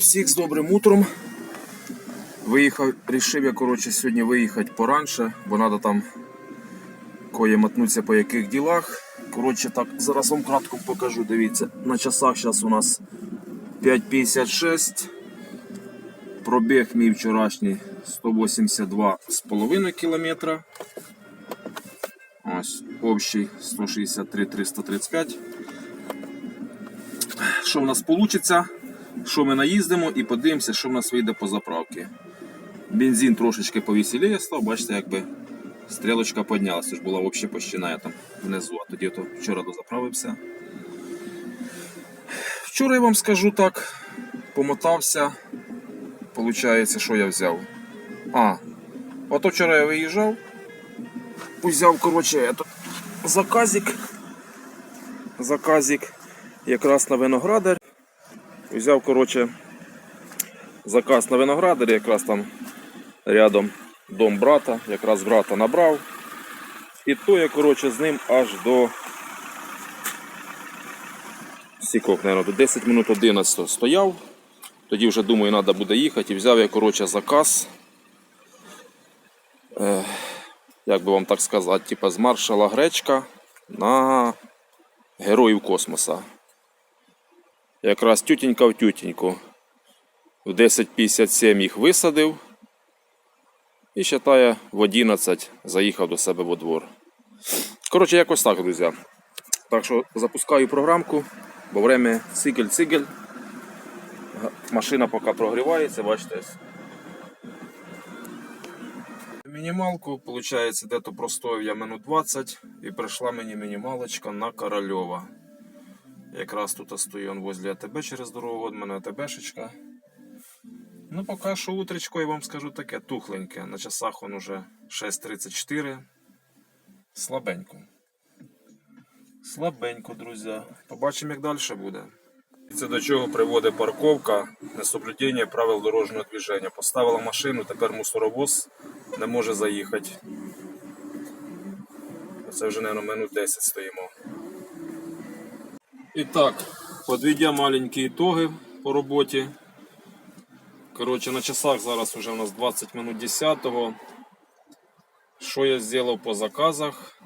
Всіх з добрим утром. Виїхав, рішив я коротше, сьогодні виїхати поранше, бо треба там кое мотнутися по яких ділах. Коротше, так, зараз вам кратко покажу. Дивіться, на часах зараз у нас 5.56. Пробіг мій вчорашній 182,5 кілометра. Ось, общий 163 335. Що в нас вийде? Що ми наїздимо і подивимося, що в нас вийде по заправці. Бензин трошечки повеселіє став, бачите, якби стрілочка піднялася, ж була взагалі починає там внизу, а тоді то вчора дозаправився. Вчора я вам скажу так, помотався. Получається, що я взяв? А, ото вчора я виїжджав. Взяв, коротше, заказик. Заказик якраз на виноградар. Взяв, коротше, заказ на виноградарі, якраз там рядом дом брата, якраз брата набрав. І то я, коротше, з ним аж до сікок, мабуть, до 10 минут 11 стояв. Тоді вже думаю, треба буде їхати. І взяв я, коротше, заказ. Е, як би вам так сказати, типа з маршала Гречка на Героїв космоса. Якраз тютенька в тютеньку. В 10.57 їх висадив. І считає, в 11 заїхав до себе во двор. Коротше, якось так, друзі. Так що запускаю програмку, бо время цигель-цигель. Машина поки прогрівається, бачите. Мінімалку, виходить, де-то простояв я минут 20 і прийшла мені мінімалочка на Корольова. Якраз тут стою он возле АТБ через дорогу, от мене АТБшечка. Ну, поки що утречко, я вам скажу таке тухленьке. На часах он уже 6.34. Слабенько. Слабенько, друзі. Побачимо, як далі буде. Це до чого приводить парковка, несоблюдення правил дорожнього движення. Поставила машину, тепер мусоровоз не може заїхати. Це вже, мабуть, минут 10 стоїмо. І так, подведя маленькі ітоги по роботі. Коротше, на часах зараз вже у нас 20 минут 10 Що я зробив по заказах?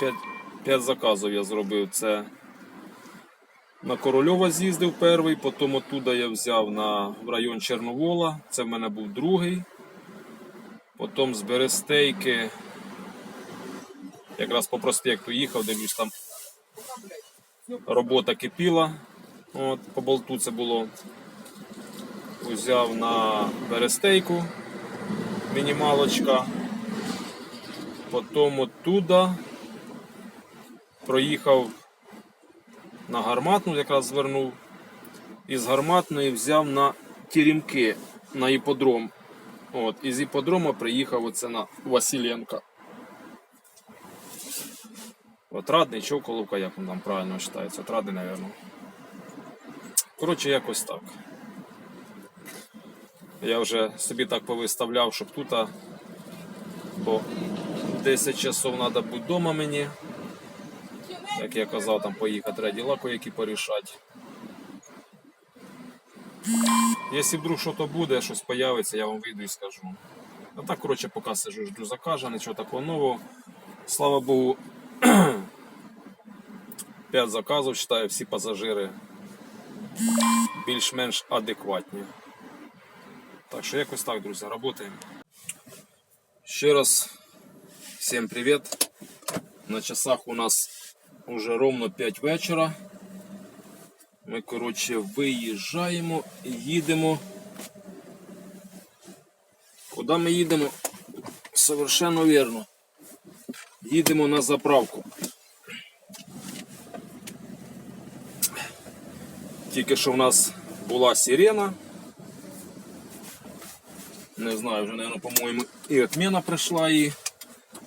5, 5 заказів я зробив. Це на Корольова з'їздив перший, потім оттуда я взяв на, в район Черновола, це в мене був другий. Потім з Берестейки, якраз по проспекту їхав, дивлюсь, там робота кипіла. От, по болту це було. Взяв на Берестейку мінімалочка. Потім оттуда проїхав на гарматну, якраз звернув. І з гарматної взяв на Теремки, на іподром. От, із іподрома приїхав оце на Василенка. Отрадний, Чоколовка, як він там правильно вважається. Отрадний, мабуть. Коротше, якось так. Я вже собі так повиставляв, щоб тут, бо 10 часов треба бути вдома мені. Як я казав, там поїхати треба діла які порішати. Якщо вдруг щось буде, щось появиться, я вам вийду і скажу. А так, коротше, поки сижу, жду закажа, нічого такого нового. Слава Богу, 5 заказів, вважаю, всі пасажири більш-менш адекватні. Так що якось так, друзі, працюємо. Ще раз всім привіт. На часах у нас уже ровно 5 вечора. Ми, коротше, виїжджаємо і їдемо. Куди ми їдемо? Совершенно вірно. Їдемо на заправку. Тільки що в нас була сирена. Не знаю, вже, наверное, по-моєму, і отмена прийшла, і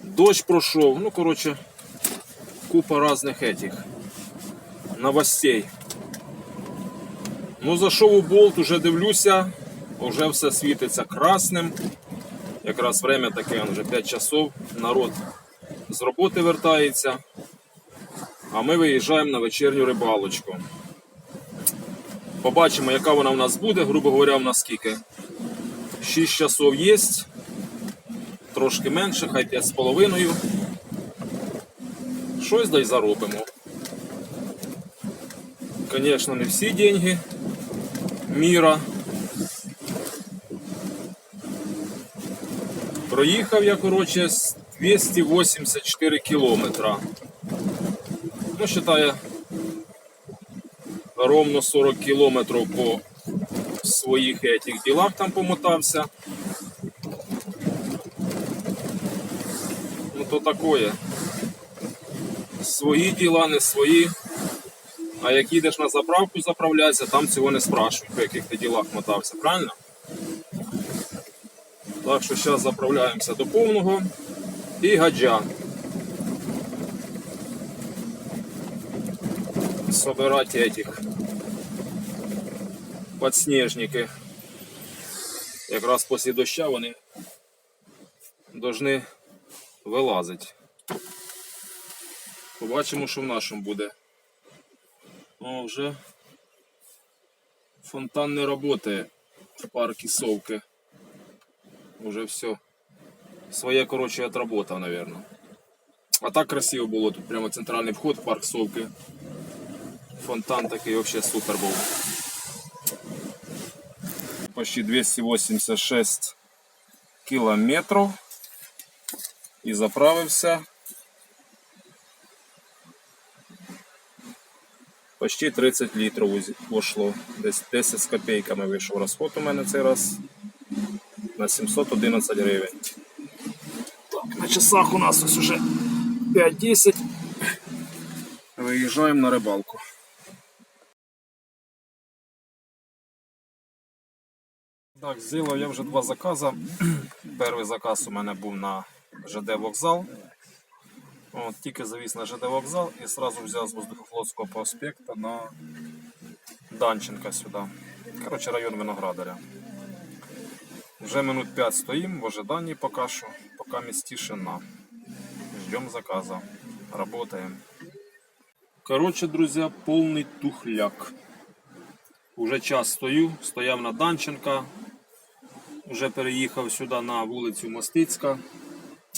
дощ пройшов. Ну, коротше, купа різних этих новостей. Ну, зайшов у болт, уже дивлюся, вже все світиться красним. Якраз время таке, вже 5 часов, народ з роботи вертається. А ми виїжджаємо на вечірню рибалочку. Побачимо, яка вона в нас буде, грубо говоря, в нас скільки. 6 часов є. Трошки менше, хай 5,5. Щось дай заробимо. Звісно, не всі деньги міра. Проїхав я, коротше, 284 кілометра. Ну, вважаю, ровно 40 кілометрів по своїх этих ділах там помотався. Ну то такое. Свої діла, не свої. А як їдеш на заправку заправлятися, там цього не спрашують, по яких ти ділах мотався, правильно? Так що зараз заправляємося до повного і гаджа. Собирать этих подснежники. Якраз після доща вони повинні вилазити. Побачимо, що в нашому буде. О, вже фонтан не працює в парку Совки. Уже все. Своє, коротше, отработав, наверное. А так красиво було. Тут прямо центральний вход в парк Совки. Фонтан такий вообще супер був. Почти 286 кілометрів. І заправився. Почти 30 літрів вошло. Десь 10 з копійками вийшов розход у мене цей раз на 711 гривень. Так, на часах у нас ось уже 5-10. Виїжджаємо на рибалку. Так, зробив я вже два закази. Перший заказ у мене був на ЖД вокзал. От, тільки завіз на ЖД вокзал і одразу взяв з воздухофлотського проспекту на Данченка сюди. Коротше, район Виноградаря. Вже минут 5 стоїм в ожиданні поки що, поки місць тишина. Ждем заказа. Работаем. Короче, друзья, полный тухляк. Уже час стою, стояв на Данченка. Уже переїхав сюди на вулицю Мостицька.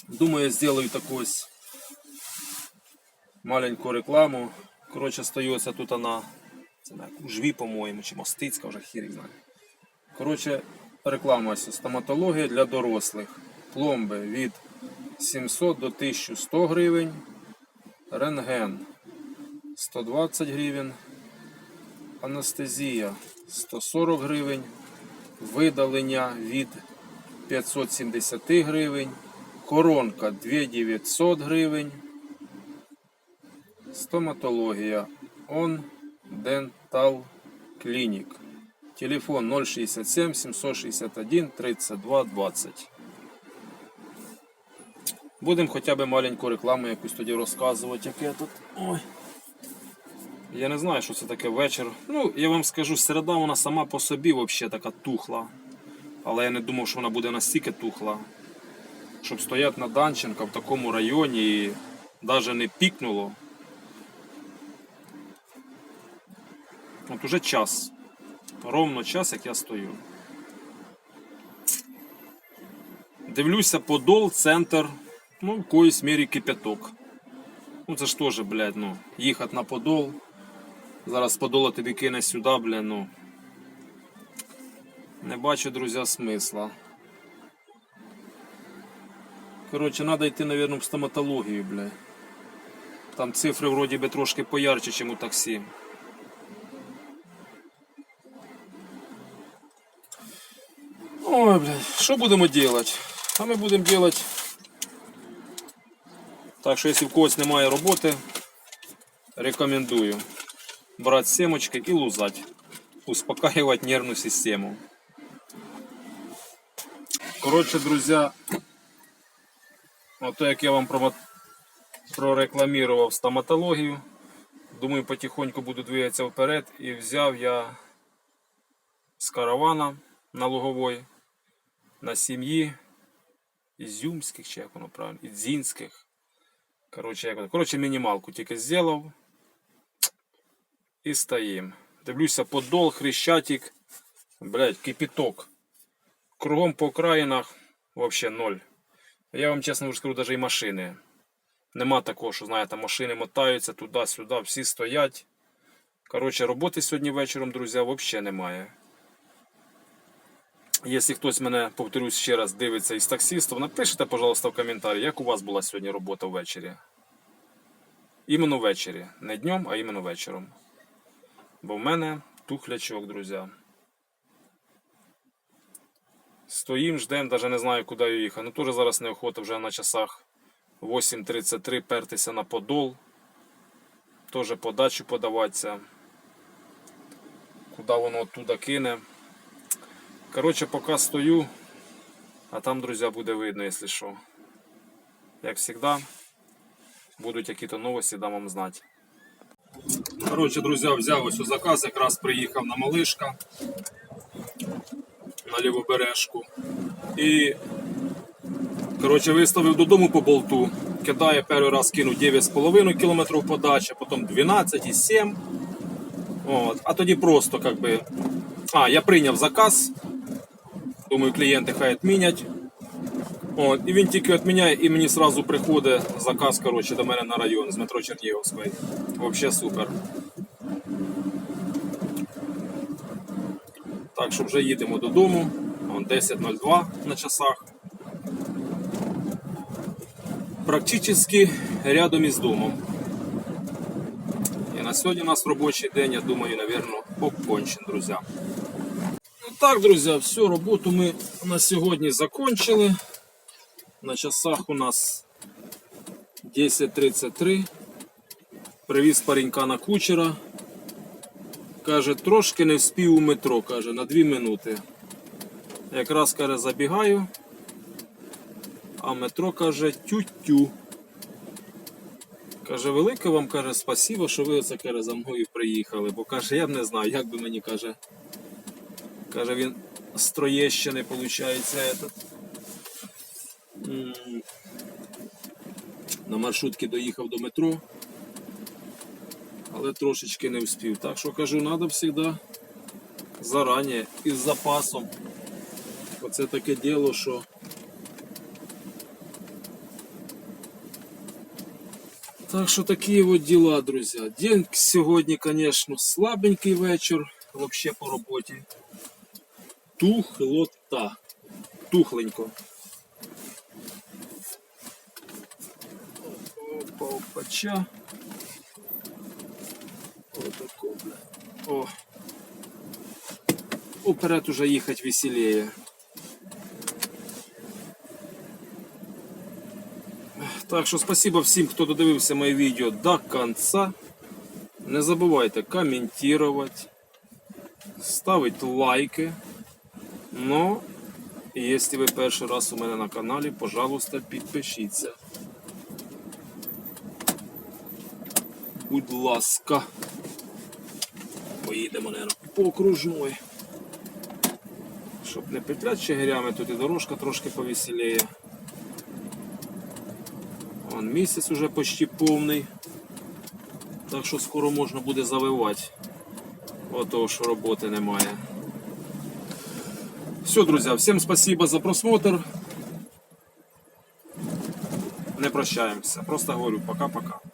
Думаю, зроблю таку маленьку рекламу. Коротше, ось тут на це на яку, жві, по-моєму, чи Мостицька, вже хір їх знає. Коротше, реклама стоматологія для дорослих. Пломби від 700 до 1100 гривень. Рентген 120 гривень. Анестезія 140 гривень. Видалення від 570 гривень. Коронка 2900 гривень. Стоматологія On Dental Clinic. Телефон 067 761 32 20. Будемо хоча б маленьку рекламу якусь тоді розказувати, яке тут. Ой. Я не знаю, що це таке вечір. Ну, я вам скажу, середа вона сама по собі взагалі така тухла. Але я не думав, що вона буде настільки тухла. Щоб стояти на Данченка в такому районі і навіть не пікнуло. От уже час. Ровно час, як я стою. Дивлюся подол, центр, ну, в коїсь мірі кипяток. Ну це ж теж, блядь, ну, їхати на подол. Зараз подола тобі кине сюди, блядь, ну. Не бачу, друзі, смисла. Коротше, треба йти, мабуть, в стоматологію, блядь. Там цифри вроді би трошки поярче, ніж у таксі. Ой, блядь, що будемо делать? А ми будемо делать. Так що, якщо в когось немає роботи, рекомендую брати семочки і лузать. Успокаивать нервную систему. Коротше, друзі, ото як я вам прорекламував стоматологію. Думаю, потихоньку буду двигатися вперед. І взяв я з каравана на луговой на сім'ї Ізюмських, чи як воно правильно, Ідзінських. Коротше, як. Коротше, мінімалку тільки зробив. І стоїм. Дивлюся, подол, хрещатик. Блять, кипіток. Кругом по окраїнах взагалі ноль. Я вам чесно скажу, навіть і машини. Нема такого, що знаєте, машини мотаються туди-сюди, всі стоять. Коротше, роботи сьогодні вечором, друзі, взагалі немає. Якщо хтось мене, повторюсь ще раз, дивиться із таксистів, напишіть, пожалуйста, в коментарі, як у вас була сьогодні робота ввечері. Іменно ввечері. Не днем, а іменно вечором. Бо в мене тухлячок, друзі. Стоїм, ждем, навіть не знаю, куди я їхати. Ну теж зараз неохота вже на часах 8.33 пертися на подол. Теж подачу подаватися. Куди воно оттуда кине. Коротше, поки стою, а там, друзі, буде видно, якщо що. Як завжди, будуть якісь новості, дам вам знати. Коротше, друзі, взяв ось у заказ, якраз приїхав на малишка на лівобережку. І коротше, виставив додому по болту. Кидає перший раз кинув 9,5 км подачі, потім 12,7. От. А тоді просто как би. А, я прийняв заказ. Думаю, клієнти хай відмінять. От, і він тільки відміняє, і мені одразу приходить заказ коротше, до мене на район з метро Чернігівської. Взагалі супер. Так що вже їдемо додому. Вон 10.02 на часах. Практично рядом із домом. І на сьогодні у нас робочий день, я думаю, напевно, окончен, друзі. Ну так, друзі, всю роботу ми на сьогодні закончили. На часах у нас 10.33. Привіз паренька на кучера. Каже, трошки не вспів у метро, каже, на 2 минути. Якраз каже, забігаю. А метро каже тю-тю. Каже, велике вам каже, спасибо, що ви оце каже, за мною приїхали. Бо каже, я б не знаю, як би мені каже. Каже, він з Троєщини, виходить, На маршрутці доїхав до метро, але трошечки не встиг. Так що кажу, треба завжди зарані із запасом. Оце таке діло, що Так що такі от діла, друзі. День сьогодні, звісно, слабенький вечір, взагалі по роботі. Тухлота. Тухленько. Бля. О. Уперед уже їхати веселее. Так що спасибо всім, хто додивився моє відео до кінця. Не забувайте коментувати, ставити лайки. Ну, якщо ви перший раз у мене на каналі, пожалуйста, підпишіться. Будь ласка. Поїдемо, наверное, по окружной. Щоб не петлять чигирями, тут і дорожка трошки повеселіє. Вон місяць уже почти повний. Так що скоро можна буде завивати. Ото що роботи немає. Все, друзі, всім спасибо за просмотр. Не прощаємося. Просто говорю пока-пока.